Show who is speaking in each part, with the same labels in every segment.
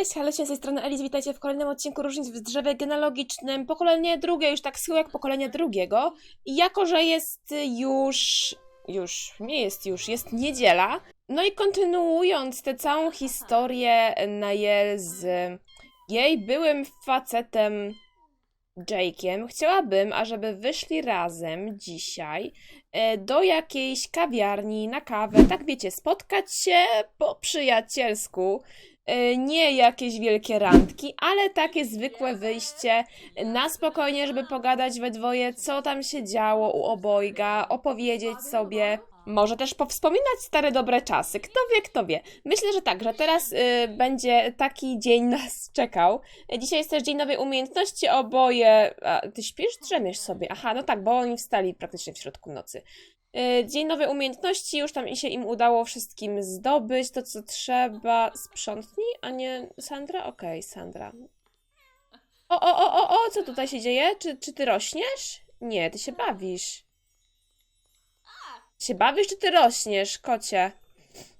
Speaker 1: Cześć, Halesie, z tej strony Elis, witajcie w kolejnym odcinku Różnic w drzewie genealogicznym. Pokolenie drugie, już tak schyło jak pokolenie drugiego. I jako, że jest już... już, nie jest już, jest niedziela. No i kontynuując tę całą historię Najel z jej byłym facetem Jake'iem, chciałabym, ażeby wyszli razem dzisiaj e, do jakiejś kawiarni na kawę. Tak wiecie, spotkać się po przyjacielsku. E, Nie jakieś wielkie randki, ale takie zwykłe wyjście na spokojnie, żeby pogadać we dwoje, co tam się działo u obojga, opowiedzieć sobie. Może też powspominać stare dobre czasy. Kto wie, kto wie. Myślę, że tak, że teraz y, będzie taki dzień nas czekał. Dzisiaj jest też dzień nowej umiejętności. Oboje. A, ty śpisz, drzemiesz sobie. Aha, no tak, bo oni wstali praktycznie w środku nocy. Y, Dzień nowej umiejętności, już tam się im udało wszystkim zdobyć to, co trzeba. Sprzątnij, a nie Sandra? Okej, Sandra. O, o, o, o, o, co tutaj się dzieje? Czy, czy ty rośniesz? Nie, ty się bawisz. Się bawisz, czy ty rośniesz, kocie?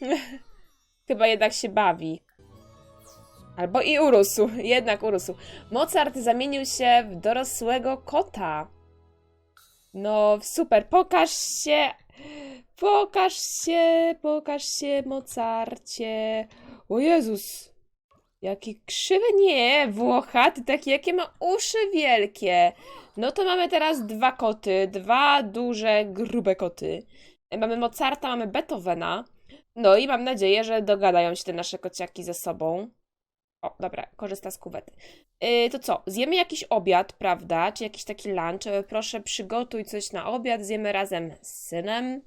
Speaker 1: Chyba jednak się bawi. Albo i urósł, jednak urósł. Mozart zamienił się w dorosłego kota. No, super, pokaż się! Pokaż się, pokaż się, Mozarcie. O Jezus! Jaki krzywy, nie, włochaty, takie, jakie ma uszy wielkie. No to mamy teraz dwa koty, dwa duże, grube koty. Mamy Mozarta, mamy Beethovena. No i mam nadzieję, że dogadają się te nasze kociaki ze sobą. O, dobra, korzysta z kuwety. Yy, to co, zjemy jakiś obiad, prawda? Czy jakiś taki lunch? Yy, Proszę, przygotuj coś na obiad, zjemy razem z synem.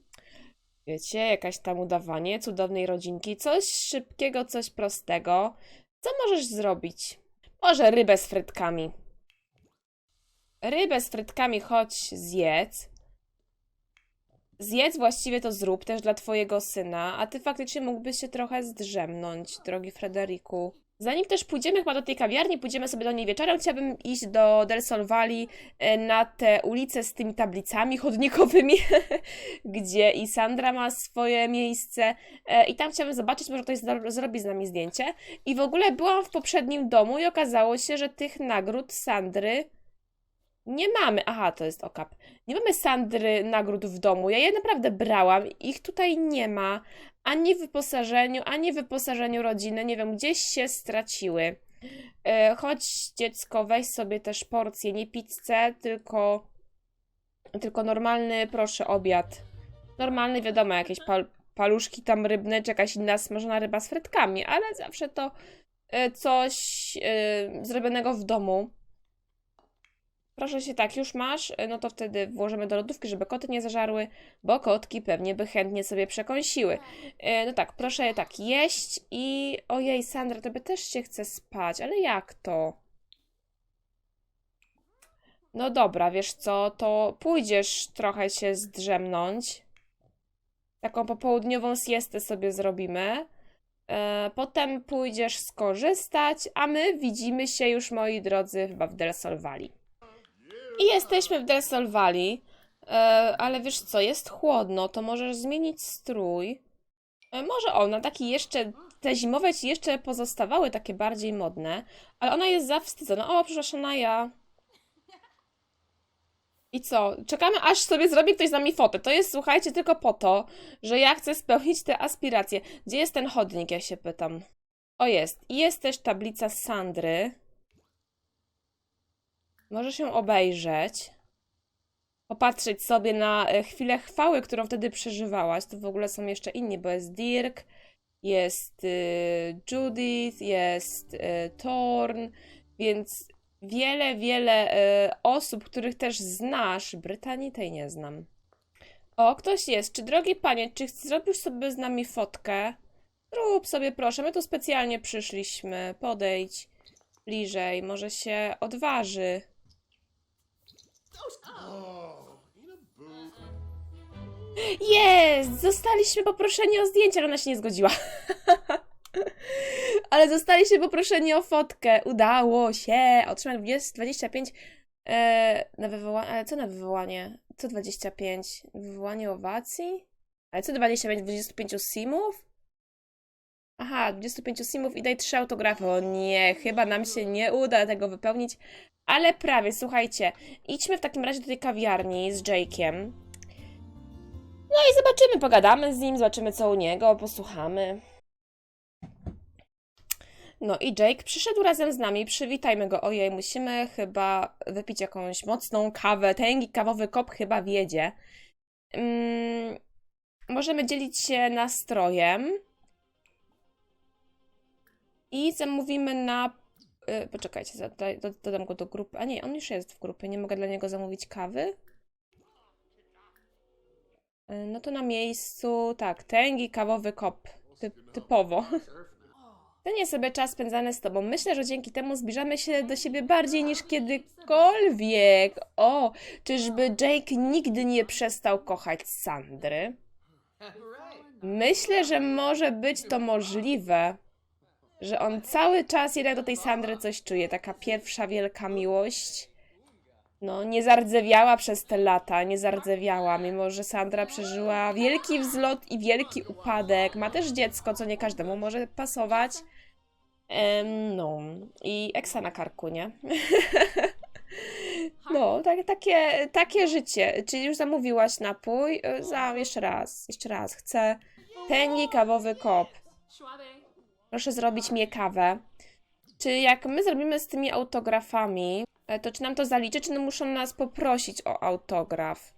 Speaker 1: Wiecie, jakaś tam udawanie cudownej rodzinki. Coś szybkiego, coś prostego. Co możesz zrobić? Może rybę z frytkami. Rybę z frytkami chodź zjedz. Zjedz właściwie to zrób też dla twojego syna, a ty faktycznie mógłbyś się trochę zdrzemnąć, drogi Frederiku. Zanim też pójdziemy chyba do tej kawiarni, pójdziemy sobie do niej wieczorem, chciałabym iść do Del Sol Valley e, na te ulice z tymi tablicami chodnikowymi, gdzie i Sandra ma swoje miejsce e, i tam chciałabym zobaczyć, może ktoś zro- zrobi z nami zdjęcie. I w ogóle byłam w poprzednim domu i okazało się, że tych nagród Sandry nie mamy. Aha, to jest okap. Nie mamy Sandry nagród w domu. Ja je naprawdę brałam. Ich tutaj nie ma. Ani w wyposażeniu, ani w wyposażeniu rodziny. Nie wiem, gdzieś się straciły. E, chodź, dziecko, weź sobie też porcję, nie pizzę, tylko, tylko normalny, proszę, obiad. Normalny, wiadomo, jakieś pal, paluszki tam rybne, czy jakaś inna smażona ryba z frytkami, ale zawsze to e, coś e, zrobionego w domu. Proszę się tak, już masz, no to wtedy włożymy do lodówki, żeby koty nie zażarły, bo kotki pewnie by chętnie sobie przekąsiły. E, No tak, proszę tak jeść i... Ojej, Sandra, tobie też się chce spać, ale jak to? No dobra, wiesz co, to pójdziesz trochę się zdrzemnąć. Taką popołudniową siestę sobie zrobimy. E, Potem pójdziesz skorzystać, a my widzimy się już, moi drodzy, chyba w Del. I jesteśmy w Del Sol Valley, e, ale wiesz co, jest chłodno, to możesz zmienić strój. E, może ona, taki jeszcze, te zimowe ci jeszcze pozostawały takie bardziej modne, ale ona jest zawstydzona. O, przepraszam, ja. I co? Czekamy, aż sobie zrobi ktoś z nami fotę. To jest, słuchajcie, tylko po to, że ja chcę spełnić te aspiracje. Gdzie jest ten chodnik, ja się pytam. O, jest. I jest też tablica Sandry. Możesz ją obejrzeć. Popatrzeć sobie na e, chwilę chwały, którą wtedy przeżywałaś. To w ogóle są jeszcze inni, bo jest Dirk, jest y, Judith, jest y, Thorn, więc wiele, wiele y, osób, których też znasz. Brytanii tej nie znam. O, ktoś jest. Czy drogi panie, czy zrobisz sobie z nami fotkę? Rób sobie proszę, my tu specjalnie przyszliśmy. Podejdź bliżej, może się odważy. Jest! Zostaliśmy poproszeni o zdjęcie, ale ona się nie zgodziła. ale zostaliśmy poproszeni o fotkę. Udało się! Otrzymałem 20, 25 e, na wywołanie. Ale co na wywołanie? Co 25? Wywołanie owacji? Ale co 25? 25 simów? Aha, 25 simów i daj 3 autografy. O nie, chyba nam się nie uda tego wypełnić, ale prawie, słuchajcie. Idźmy w takim razie do tej kawiarni z Jake'iem. No i zobaczymy, pogadamy z nim, zobaczymy co u niego, posłuchamy. No i Jake przyszedł razem z nami, przywitajmy go. Ojej, musimy chyba wypić jakąś mocną kawę. Tęgi kawowy kop chyba wiedzie. Mm, możemy dzielić się nastrojem. I zamówimy na. y, poczekajcie, dodam go do grupy. A nie, on już jest w grupie. Nie mogę dla niego zamówić kawy. Y, no to na miejscu. Tak, tęgi kawowy kop. Typ, typowo. Cenię sobie czas spędzany z tobą. Myślę, że dzięki temu zbliżamy się do siebie bardziej niż kiedykolwiek. O, czyżby Jake nigdy nie przestał kochać Sandry? Myślę, że może być to możliwe, że on cały czas jednak do tej Sandry coś czuje. Taka pierwsza wielka miłość. No, nie zardzewiała przez te lata, nie zardzewiała, mimo że Sandra przeżyła wielki wzlot i wielki upadek. Ma też dziecko, co nie każdemu może pasować. Em, no, i eksa na karku, nie? No, tak, takie, takie życie. Czyli już zamówiłaś napój? E, Za, jeszcze raz, jeszcze raz. Chcę tęgi kawowy kop. Proszę zrobić mnie kawę. Czy jak my zrobimy z tymi autografami, e, to czy nam to zaliczy, czy muszą nas poprosić o autograf?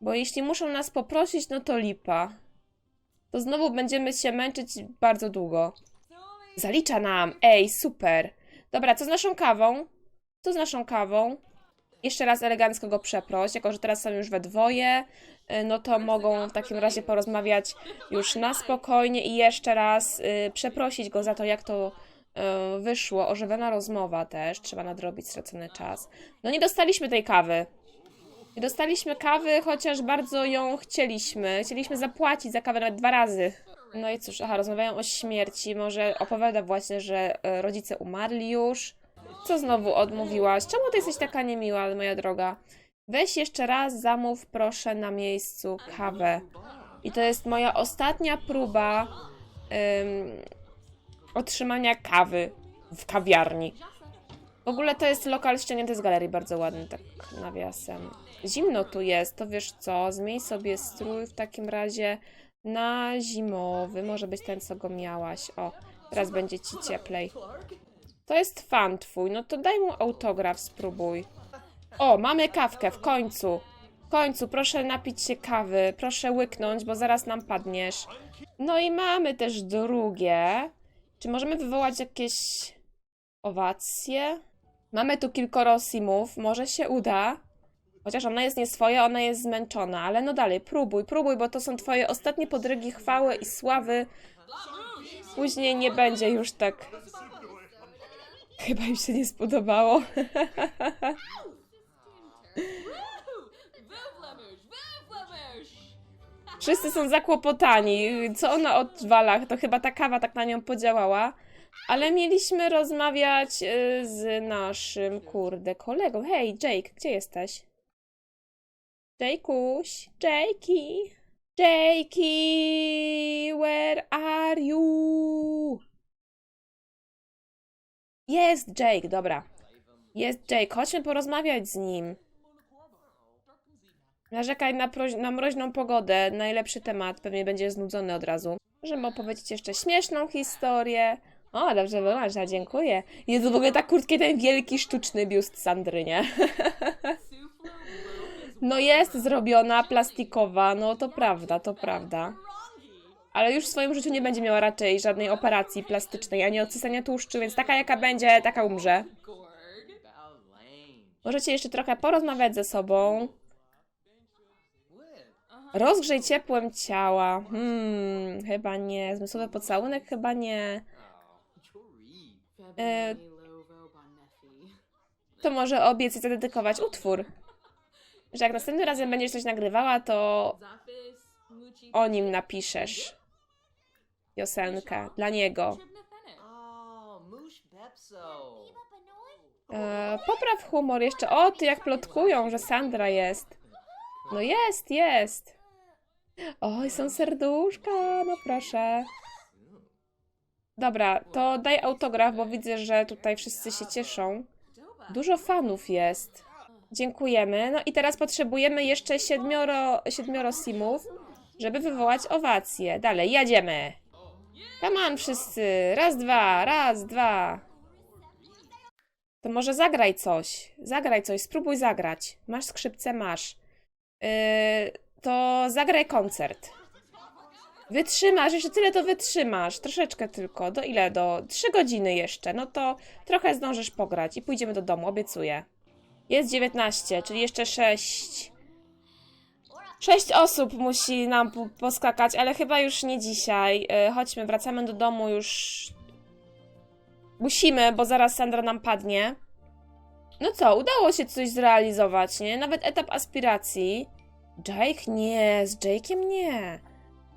Speaker 1: Bo jeśli muszą nas poprosić, no to lipa. To znowu będziemy się męczyć bardzo długo. Zalicza nam! Ej, super! Dobra, co z naszą kawą? Co z naszą kawą? Jeszcze raz elegancko go przeproś, jako że teraz są już we dwoje, y, no to mogą w takim razie porozmawiać już na spokojnie i jeszcze raz y, przeprosić go za to, jak to y, wyszło. Ożywiona rozmowa też, trzeba nadrobić stracony czas. No nie dostaliśmy tej kawy. Nie dostaliśmy kawy, chociaż bardzo ją chcieliśmy. Chcieliśmy zapłacić za kawę nawet dwa razy. No i cóż, aha, rozmawiają o śmierci. Może opowiada właśnie, że rodzice umarli już. Co znowu odmówiłaś? Czemu ty jesteś taka niemiła, moja droga? Weź jeszcze raz, zamów proszę na miejscu kawę. I to jest moja ostatnia próba ym, otrzymania kawy w kawiarni. W ogóle to jest lokal ściągnięty z galerii, bardzo ładny, tak nawiasem. Zimno tu jest, to wiesz co, zmień sobie strój w takim razie na zimowy, może być ten, co go miałaś. O, teraz będzie ci cieplej. To jest fan twój, no to daj mu autograf, spróbuj. O, mamy kawkę, w końcu. W końcu, proszę napić się kawy, proszę łyknąć, bo zaraz nam padniesz. No i mamy też drugie. Czy możemy wywołać jakieś owacje? Mamy tu kilkoro simów, może się uda. Chociaż ona jest nie swoja, ona jest zmęczona, ale no dalej, próbuj, próbuj, bo to są twoje ostatnie podrygi chwały i sławy. Później nie będzie już tak. Chyba im się nie spodobało. Wszyscy są zakłopotani. Co ona odwala? To chyba ta kawa tak na nią podziałała. Ale mieliśmy rozmawiać y, z naszym, kurde, kolegą. Hej, Jake, gdzie jesteś? Jakeuś, Jakey, Jakey, where are you? Jest Jake, dobra. Jest Jake, chodźmy porozmawiać z nim. Narzekaj na, na mroźną pogodę, najlepszy temat, pewnie będzie znudzony od razu. Możemy opowiedzieć jeszcze śmieszną historię. O, dobrze wymasz, dziękuję. Jest w ogóle tak krótki ten wielki, sztuczny biust Sandry, nie? No jest zrobiona, plastikowa, no to prawda, to prawda. Ale już w swoim życiu nie będzie miała raczej żadnej operacji plastycznej, ani odsysania tłuszczu, więc taka jaka będzie, taka umrze. Możecie jeszcze trochę porozmawiać ze sobą. Rozgrzej ciepłem ciała. Hmm, chyba nie. Zmysłowy pocałunek? Chyba nie. E, to może obiecać zadedykować utwór. Że jak następnym razem będziesz coś nagrywała, to o nim napiszesz piosenkę dla niego. E, popraw humor jeszcze. O, ty jak plotkują, że Sandra jest. No jest, jest. Oj, są serduszka, no proszę. Dobra, to daj autograf, bo widzę, że tutaj wszyscy się cieszą. Dużo fanów jest. Dziękujemy. No i teraz potrzebujemy jeszcze siedmioro, siedmioro simów, żeby wywołać owację. Dalej, jedziemy. Come on wszyscy. Raz, dwa, raz, dwa. To może zagraj coś. Zagraj coś, spróbuj zagrać. Masz skrzypce, masz. Yy, to zagraj koncert. Wytrzymasz, jeszcze tyle to wytrzymasz. Troszeczkę tylko. Do ile? Do 3 godziny jeszcze. No to trochę zdążysz pograć i pójdziemy do domu, obiecuję. Jest 19, czyli jeszcze 6. 6 osób musi nam po- poskakać, ale chyba już nie dzisiaj. Yy, chodźmy, wracamy do domu już. Musimy, bo zaraz Sandra nam padnie. No co, udało się coś zrealizować, nie? Nawet etap aspiracji. Jake? Nie, z Jake'iem nie.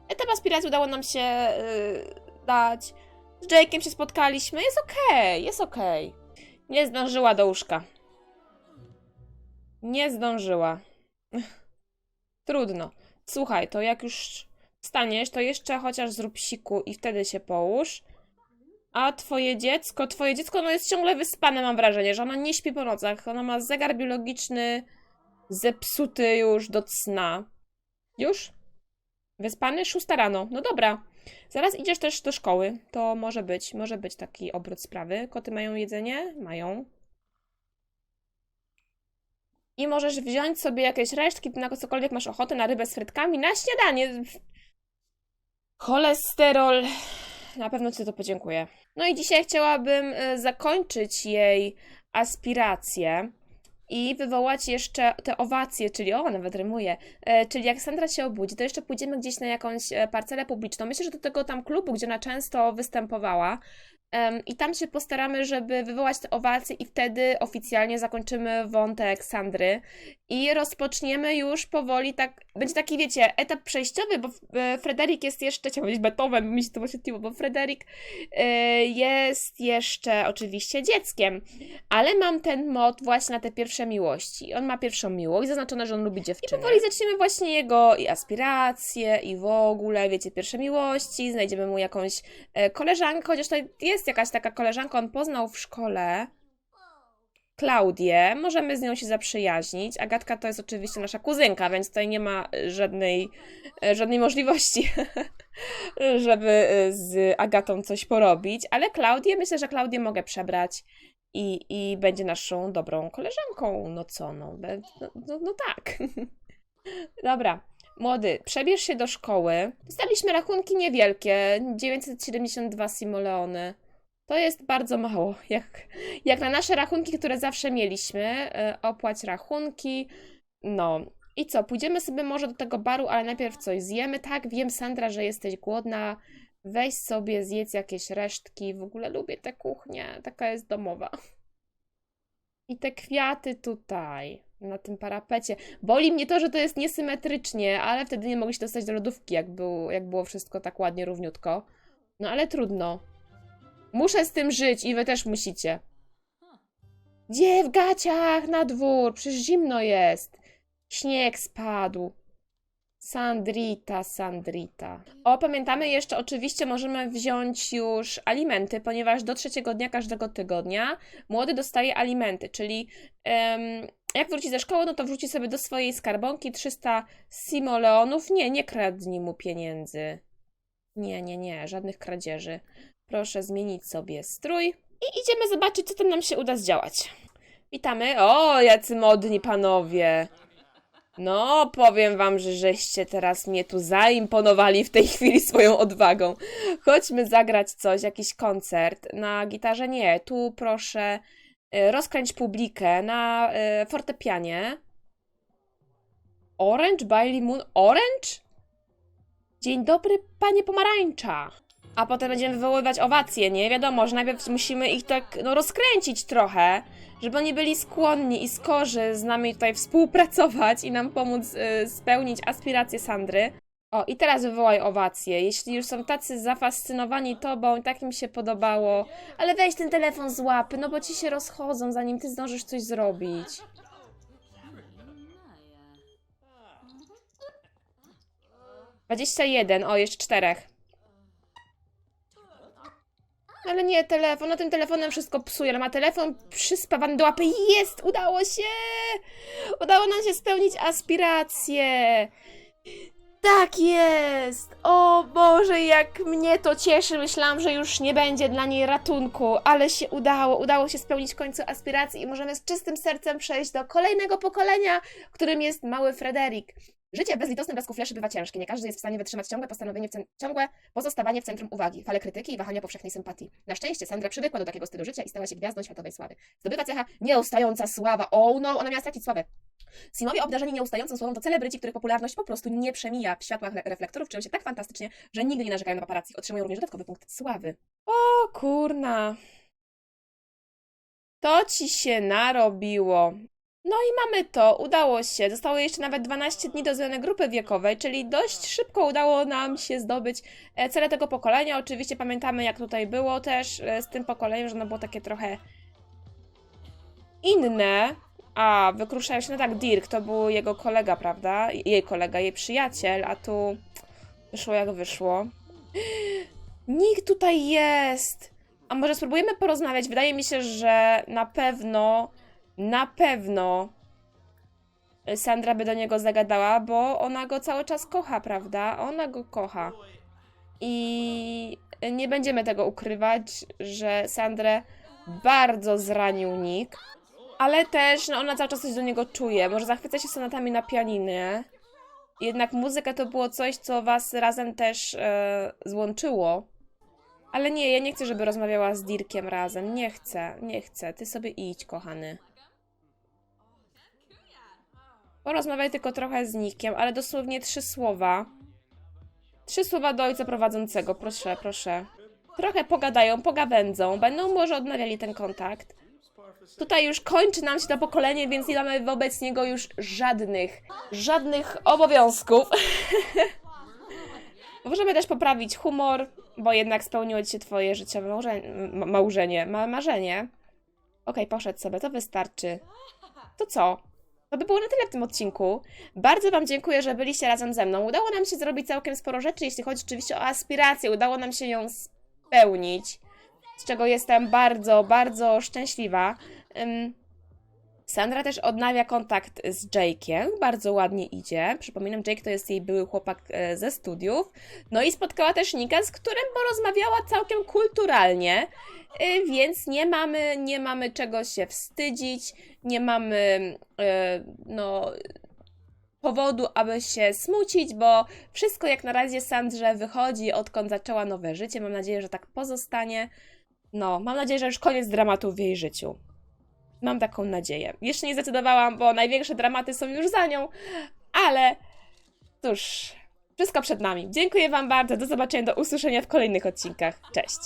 Speaker 1: Etap aspiracji udało nam się yy, dać. Z Jake'iem się spotkaliśmy. Jest okej, jest okej. Nie zdążyła do łóżka. Nie zdążyła. Trudno. Słuchaj, to jak już wstaniesz, to jeszcze chociaż zrób siku i wtedy się połóż. A twoje dziecko, twoje dziecko no jest ciągle wyspane, mam wrażenie, że ono nie śpi po nocach. Ono ma zegar biologiczny zepsuty już do cna. Już? Wyspany? Szósta rano. No dobra. Zaraz idziesz też do szkoły. To może być, może być taki obrót sprawy. Koty mają jedzenie? Mają. I możesz wziąć sobie jakieś resztki, na cokolwiek masz ochotę, na rybę z frytkami, na śniadanie. Cholesterol. Na pewno Ci to podziękuję. No i dzisiaj chciałabym y, zakończyć jej aspiracje i wywołać jeszcze te owacje, czyli o, nawet rymuje, e, czyli jak Sandra się obudzi, to jeszcze pójdziemy gdzieś na jakąś e, parcelę publiczną. Myślę, że do tego tam klubu, gdzie ona często występowała. I tam się postaramy, żeby wywołać te owacje i wtedy oficjalnie zakończymy wątek Sandry i rozpoczniemy już powoli tak, będzie taki, wiecie, etap przejściowy, bo e, Frederik jest jeszcze, chciałam powiedzieć Beethoven, mi się to oświetliło, bo Frederik e, jest jeszcze oczywiście dzieckiem, ale mam ten mod właśnie na te pierwsze miłości. On ma pierwszą miłość, zaznaczone, że on lubi dziewczyny. I powoli zaczniemy właśnie jego i aspiracje, i w ogóle, wiecie, pierwsze miłości, znajdziemy mu jakąś e, koleżankę, chociaż tutaj jest jakaś taka koleżanka, on poznał w szkole Klaudię, możemy z nią się zaprzyjaźnić. Agatka to jest oczywiście nasza kuzynka, więc tutaj nie ma e, żadnej, e, żadnej możliwości, żeby e, z Agatą coś porobić, ale Klaudię, myślę, że Klaudię mogę przebrać i, i będzie naszą dobrą koleżanką. No co, no, no, no, tak. Dobra, młody, przebierz się do szkoły. Dostaliśmy rachunki niewielkie, 972 simoleony. To jest bardzo mało, jak, jak na nasze rachunki, które zawsze mieliśmy. E, opłać rachunki. No. I co, pójdziemy sobie może do tego baru, ale najpierw coś zjemy. Tak, wiem, Sandra, że jesteś głodna. Weź sobie, zjedz jakieś resztki. W ogóle lubię tę kuchnię, taka jest domowa. I te kwiaty tutaj, na tym parapecie. Boli mnie to, że to jest niesymetrycznie, ale wtedy nie mogę się dostać do lodówki, jak, był, jak było wszystko tak ładnie, równiutko. No ale trudno. Muszę z tym żyć i wy też musicie. Gdzie w gaciach na dwór? Przecież zimno jest. Śnieg spadł. Sandrita, Sandrita. O, pamiętamy jeszcze, oczywiście możemy wziąć już alimenty, ponieważ do trzeciego dnia każdego tygodnia młody dostaje alimenty, czyli em, jak wróci ze szkoły, no to wrzuci sobie do swojej skarbonki 300 simoleonów. Nie, nie kradnij mu pieniędzy. Nie, nie, nie, żadnych kradzieży. Proszę zmienić sobie strój i idziemy zobaczyć, co tam nam się uda zdziałać. Witamy. O, jacy modni panowie. No, powiem wam, że żeście teraz mnie tu zaimponowali w tej chwili swoją odwagą. Chodźmy zagrać coś, jakiś koncert. Na gitarze nie, tu proszę y, rozkręć publikę na y, fortepianie. Orange, Bailey Moon, Orange? Dzień dobry, panie pomarańcza. A potem będziemy wywoływać owacje, nie? Wiadomo, że najpierw musimy ich tak, no, rozkręcić trochę, żeby oni byli skłonni i skorzy z nami tutaj współpracować i nam pomóc y, spełnić aspiracje Sandry. O, i teraz wywołaj owacje. Jeśli już są tacy zafascynowani tobą tak im się podobało, ale weź ten telefon z łapy, no bo ci się rozchodzą, zanim ty zdążysz coś zrobić. 21, o, jeszcze czterech. Ale nie, telefon, no tym telefonem wszystko psuje, ale ma telefon przyspawany do łapy. Jest! Udało się! Udało nam się spełnić aspiracje! Tak jest! O Boże, jak mnie to cieszy! Myślałam, że już nie będzie dla niej ratunku, ale się udało. Udało się spełnić w końcu aspiracje i możemy z czystym sercem przejść do kolejnego pokolenia, którym jest mały Frederik. Życie w bezlitosnym blasku fleszy bywa ciężkie. Nie każdy jest w stanie wytrzymać ciągłe postanowienie, w ciągłe pozostawanie w centrum uwagi, fale krytyki i wahania powszechnej sympatii. Na szczęście Sandra przywykła do takiego stylu życia i stała się gwiazdą światowej sławy. Zdobywa cecha nieustająca sława. O no, ona miała stracić sławę. Simowie obdarzeni nieustającą sławą to celebryci, których popularność po prostu nie przemija. W światłach re- reflektorów czują się tak fantastycznie, że nigdy nie narzekają na paparazzi. Otrzymują również dodatkowy punkt sławy. O kurna. To ci się narobiło. No i mamy to, udało się. Zostało jeszcze nawet 12 dni do zmiany grupy wiekowej, czyli dość szybko udało nam się zdobyć e, cele tego pokolenia. Oczywiście pamiętamy, jak tutaj było też e, z tym pokoleniem, że ono było takie trochę inne. A, wykruszają się, no tak, Dirk to był jego kolega, prawda? Jej kolega, jej przyjaciel, a tu wyszło jak wyszło. Nikt tutaj jest! A może spróbujemy porozmawiać? Wydaje mi się, że na pewno, na pewno Sandra by do niego zagadała, bo ona go cały czas kocha, prawda? Ona go kocha. I nie będziemy tego ukrywać, że Sandrę bardzo zranił Nick, ale też no, ona cały czas coś do niego czuje. Może zachwyca się sonatami na pianinie. Jednak muzyka to było coś, co was razem też e, złączyło. Ale nie, ja nie chcę, żeby rozmawiała z Dirkiem razem. Nie chcę, nie chcę. Ty sobie idź, kochany. Porozmawiaj tylko trochę z Nikiem, ale dosłownie trzy słowa. Trzy słowa do ojca prowadzącego, proszę, proszę. Trochę pogadają, pogawędzą, będą może odnawiali ten kontakt. Tutaj już kończy nam się to pokolenie, więc nie mamy wobec niego już żadnych, żadnych obowiązków. Możemy też poprawić humor, bo jednak spełniło ci się twoje życiowe małże- ma- małżenie, ma marzenie. Okej, poszedł sobie, to wystarczy. To co? To by było na tyle w tym odcinku. Bardzo Wam dziękuję, że byliście razem ze mną. Udało nam się zrobić całkiem sporo rzeczy, jeśli chodzi oczywiście o aspirację. Udało nam się ją spełnić, z czego jestem bardzo, bardzo szczęśliwa. Ym, Sandra też odnawia kontakt z Jake'iem, bardzo ładnie idzie. Przypominam, Jake to jest jej były chłopak e, ze studiów. No i spotkała też Nika, z którym porozmawiała całkiem kulturalnie, y, więc nie mamy, nie mamy czego się wstydzić, nie mamy e, no, powodu, aby się smucić, bo wszystko jak na razie Sandrze wychodzi, odkąd zaczęła nowe życie. Mam nadzieję, że tak pozostanie. No, mam nadzieję, że już koniec dramatu w jej życiu. Mam taką nadzieję. Jeszcze nie zdecydowałam, bo największe dramaty są już za nią, ale cóż, wszystko przed nami. Dziękuję Wam bardzo. Do zobaczenia, do usłyszenia w kolejnych odcinkach. Cześć.